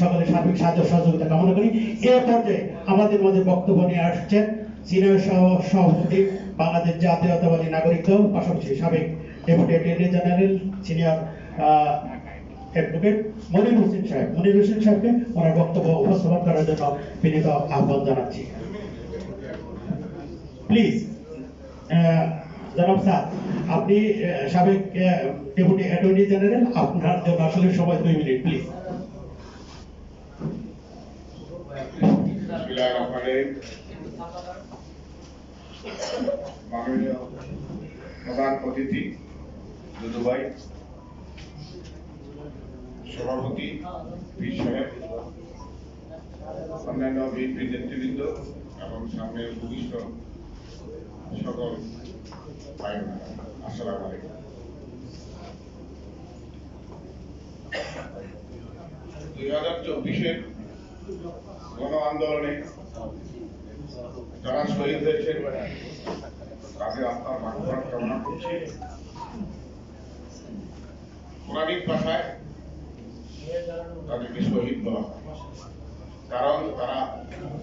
সকলের সার্বিক সাহায্য সহযোগিতা কামনা করি। এ পর্যায়ে আমাদের মধ্যে বক্তব্য নিয়ে আসছেন সিনিয়র সহ সভাপতি, বাংলাদেশ জাতীয়তাবাদী নাগরিক দল, পাশাপাশি সাবেক deputy attorney general, senior advocate Monir Hossain সাহেব। মনির হোসেন সাহেবকে ওনার বক্তব্য উপস্থাপন করার জন্য বিনীত আহ্বান জানাচ্ছি। প্লিজ জনাব স্যার, আপনি সাবেক ডেপুটি অ্যাটর্নি জেনারেল, আপনার জন্য আসলে সময় দুই মিনিট প্লিজ প্রধান অতিথি দুদুভাই সভাপতি পীর অন্যান্য বিএনপি নেতৃবৃন্দ এবং সামনে উপবিষ্ট সকল ভাই বোনেরা, আলাইকুম দুই হাজার চব্বিশের গণ আন্দোলনে যারা শহীদ হয়েছেন তাদের আত্মার মাগফিরাত কামনা করছি। কোরআনিক ভাষায় তাদেরকে শহীদ বলা কারণ তারা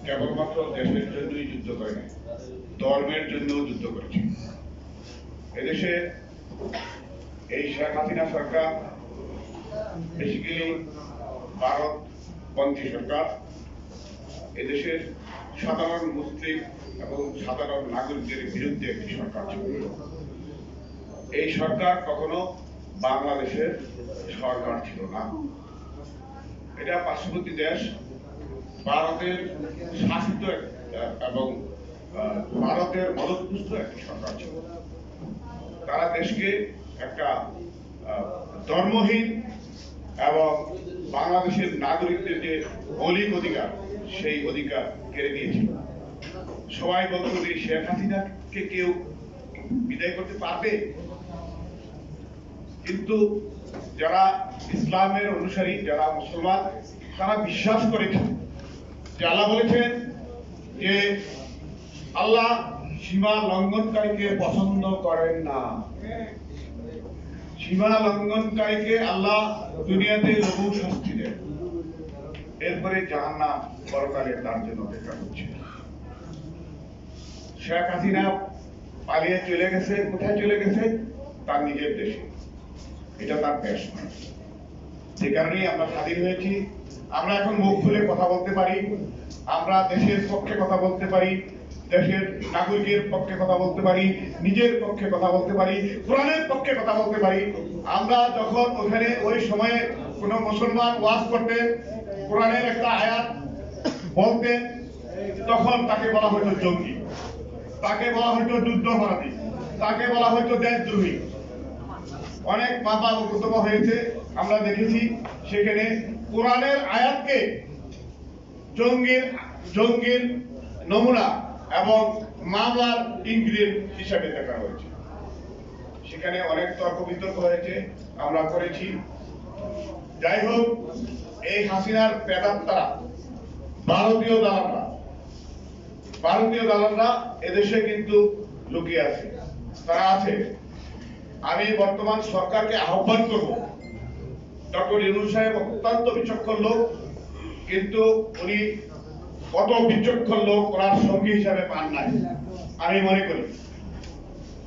কেবলমাত্র দেশের জন্যই যুদ্ধ করে নাই, ধর্মের জন্যও যুদ্ধ করেছে। এদেশে এই শেখ হাসিনা সরকার বেসিক্যালি ভারত পন্থী সরকার এদেশের সাধারণ মুসলিম এবং সাধারণ নাগরিকদের বিরুদ্ধে একটি সরকার ছিল। এই সরকার কখনো বাংলাদেশের সরকার ছিল না। এটা পার্শ্ববর্তী দেশ, ভারতের শাসিত এবং ভারতের মদতপুষ্ট একটি সরকার ছিল। তারা দেশকে একটা ধর্মহীন এবং বাংলাদেশের নাগরিকদের যে মৌলিক অধিকার সেই অধিকার কেড়ে নিয়েছিল। সবাই বলতো যে শেখ হাসিনাকে কেউ বিদায় করতে পারবে? কিন্তু যারা ইসলামের অনুসারী, যারা মুসলমান, তারা বিশ্বাস করেছেন। যে আল্লাহ বলেছেন যে, আল্লাহ সীমা লঙ্ঘনকারীকে পছন্দ করেন না। সীমা লঙ্ঘনকারীকে আল্লাহ দুনিয়াতে লঘু শাস্তি দেন। এরপরে জাহান্নাম। পরকালে তার জন্য অপেক্ষা করছে। শেখ হাসিনা পালিয়ে চলে গেছে, কোথায় চলে গেছে? তার নিজের দেশে। এটা তার দেশ নয়। যে কারণেই আমরা স্বাধীন হয়েছি। আমরা এখন মুখ খুলে কথা বলতে পারি। আমরা দেশের পক্ষে কথা বলতে পারি। দেশের নাগরিকের পক্ষে কথা বলতে পারি। নিজের পক্ষে কথা বলতে পারি। কোরআনের পক্ষে কথা বলতে পারি। আমরা যখন ওখানে ওই সময়ে কোনো মুসলমান ওয়াজ করতেন, কোরআনের একটা আয়াত বলতেন তখন তাকে বলা হতো জঙ্গি, তাকে বলা হতো যুদ্ধপরাধী তাকে বলা হতো দেশদ্রোহী। অনেক বাবা বক্তব্য হয়েছে, আমরা দেখেছি সেখানে কোরআনের আয়াতকে জঙ্গির জঙ্গির নমুনা এবং মামলার ইনগ্রিডিয়েন্ট হিসাবে দেখা হয়েছে। সেখানে অনেক তর্ক বিতর্ক হয়েছে, আমরা করেছি। যাই হোক, এই হাসিনার পেদাত্তারা ভারতীয় দালালরা ভারতীয় দালালরা এদেশে কিন্তু লুকিয়ে আছে। তারা আছে। আমি বর্তমান সরকারকে আহ্বান করব। ডক্টর ইউনুস সাহেব অত্যন্ত বিচক্ষণ লোক, কিন্তু উনি কত বিচক্ষণ লোক ওনার সঙ্গী হিসাবে পান নাই, আমি মনে করি।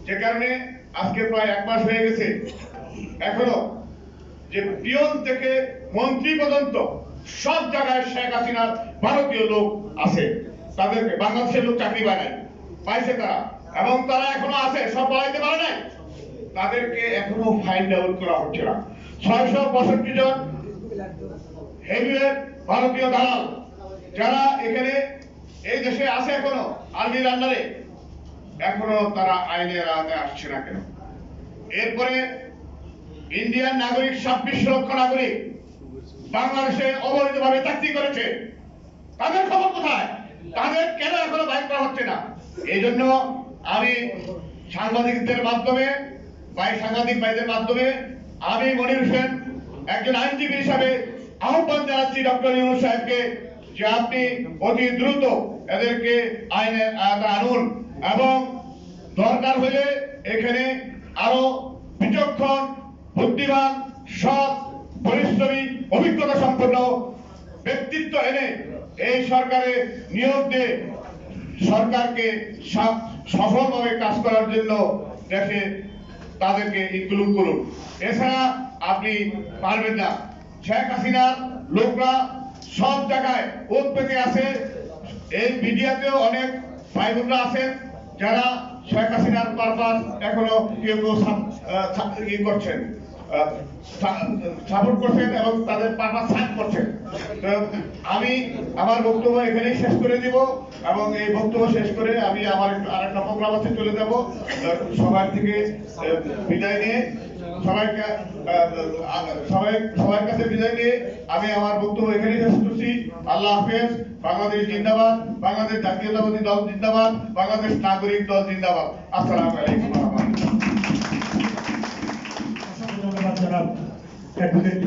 যে কারণে আজকে প্রায় এক মাস হয়ে গেছে। এখনও যে পিয়ন থেকে মন্ত্রী পর্যন্ত সব জায়গায় শেখ হাসিনার ভারতীয় লোক আছে। তাদেরকে বাংলাদেশের লোক চাকরি পায় নাই। পাইছে তারা। এবং তারা এখনও আছে। সব পালাইতে পারে নাই। তাদেরকে এখনও ফাইন্ড আউট করা হচ্ছে না। ছয়শো পঁয়ষট্টি জন ভারতীয় দালাল, যারা এখানে এই দেশে আছে এখনও আর্মির আন্ডারে এখনও তারা আইনের আওতায় আসছে না কেন? এরপরে ইন্ডিয়ান নাগরিক ছাব্বিশ লক্ষ নাগরিক বাংলাদেশে অবৈধভাবে চাকরি করেছে। তাদের খবর কোথায়? তাদের কেন এখনও বাইর করা হচ্ছে না? এই জন্য আমি সাংবাদিকদের মাধ্যমে বা এই সাংবাদিক ভাইদের মাধ্যমে আমি মনির হোসেন একজন আইনজীবী হিসাবে আহ্বান জানাচ্ছি ডক্টর ইউনুস সাহেবকে যে আপনি অতি দ্রুত এদেরকে আইনের আনুন এবং দরকার হলে এখানে আরও বিচক্ষণ, বুদ্ধিমান, সৎ পরিশ্রমী, অভিজ্ঞতা সম্পন্ন ব্যক্তিত্ব এনে এই সরকারে নিয়োগ দিয়ে সরকারকে সফলভাবে কাজ করার জন্য দেশে তাদেরকে ইনক্লুড করুন। এছাড়া আপনি পারবেন না। শেখ হাসিনার লোকরা সব জায়গায় ওত পেতে আছে। এই মিডিয়াতেও অনেক ভাই বোনরা আছেন যারা শেখ হাসিনার পারপাস এখনও কেউ কেউ করছেন। সাপোর্ট করছেন এবং তাদের করছেন। আমি আমার বক্তব্য এখানেই শেষ করে দিব এবং এই বক্তব্য শেষ করে আমি আমার প্রোগ্রাম আছে চলে যাব। সবার থেকে বিদায় নিয়ে সবাই কাছে বিদায় নিয়ে আমি আমার বক্তব্য শেষ করছি। আল্লাহ হাফেজ, বাংলাদেশ জিন্দাবাদ, বাংলাদেশ জাতীয়তাবাদী দল জিন্দাবাদ, বাংলাদেশ নাগরিক দল জিন্দাবাদ। আসসালামু আলাইকুম। জনাব অ্যাডভোকেট